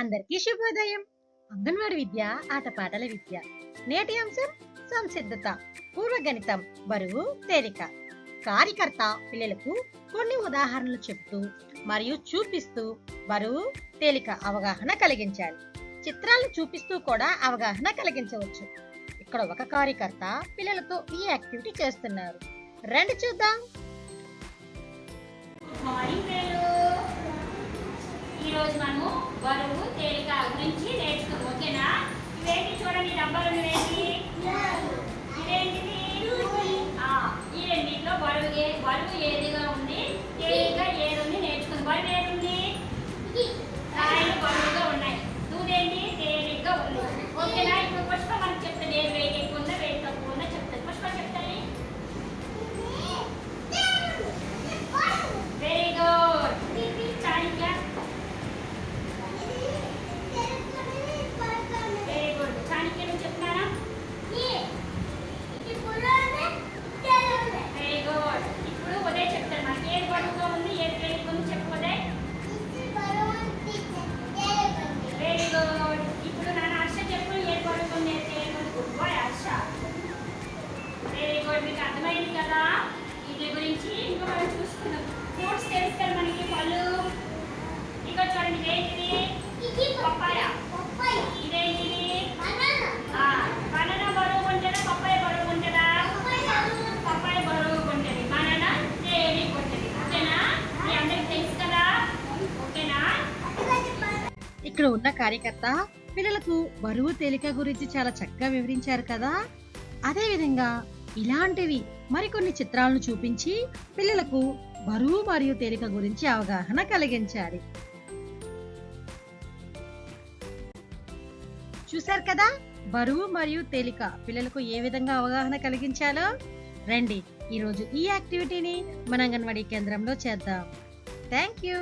అందరికీ శుభోదయం. అంగన్వాడి విద్య ఆటపాటల విద్య. నేటి అంశం సంసిద్ధత పూర్వగణితం బరువు తేలిక. కార్యకర్త పిల్లలకు కొన్ని ఉదాహరణలు చెప్తూ మరియు చూపిస్తూ బరువు తేలిక అవగాహన కలిగించాలి. చిత్రాలు చూపిస్తూ కూడా అవగాహన కలిగించవచ్చు. ఇక్కడ ఒక కార్యకర్త పిల్లలతో ఈ యాక్టివిటీ చేస్తున్నారు. రెండు చూద్దాం. బరువు తేలిక గురించి నేర్చుకుందాం ఓకేనా? ఇవేంటి చూడండి డబ్బాలు ఇప్పుడు నాన్న చెప్పు ఏది బరువుగా ఉంది good boy Harsha very good మీకు అర్థమైంది కదా వీటి గురించి ఇంకా మనం చూసుకుందాం ఫ్రూట్స్ తెలుస్తారు మనకి పళ్ళు. ఇక్కడ చూడండి ఇదేంటిది పప్పాయ ఇదేంటిది బనానా బరువు ఉంటుందా పప్పాయ బరువు ఉంటుందా పప్పాయ బరువు ఉంటుంది బనానా తేలిక ఉంటుంది ఓకేనా మీ అందరికి తెలుసు కదా ఓకేనా ఇక్కడ ఉన్న కార్యకర్త పిల్లలకు బరువు తేలిక గురించి చాలా చక్కగా వివరించారు కదా. అదేవిధంగా ఇలాంటివి మరికొన్ని చిత్రాలను చూపించి పిల్లలకు బరువు మరియు తేలిక గురించి అవగాహన కలిగించాలి. చూశారు కదా? బరువు మరియు తేలిక పిల్లలకు ఏ విధంగా అవగాహన కలిగించాలో? రండి ఈరోజు ఈ యాక్టివిటీని మన అంగన్వాడీ కేంద్రంలో చేద్దాం. Thank you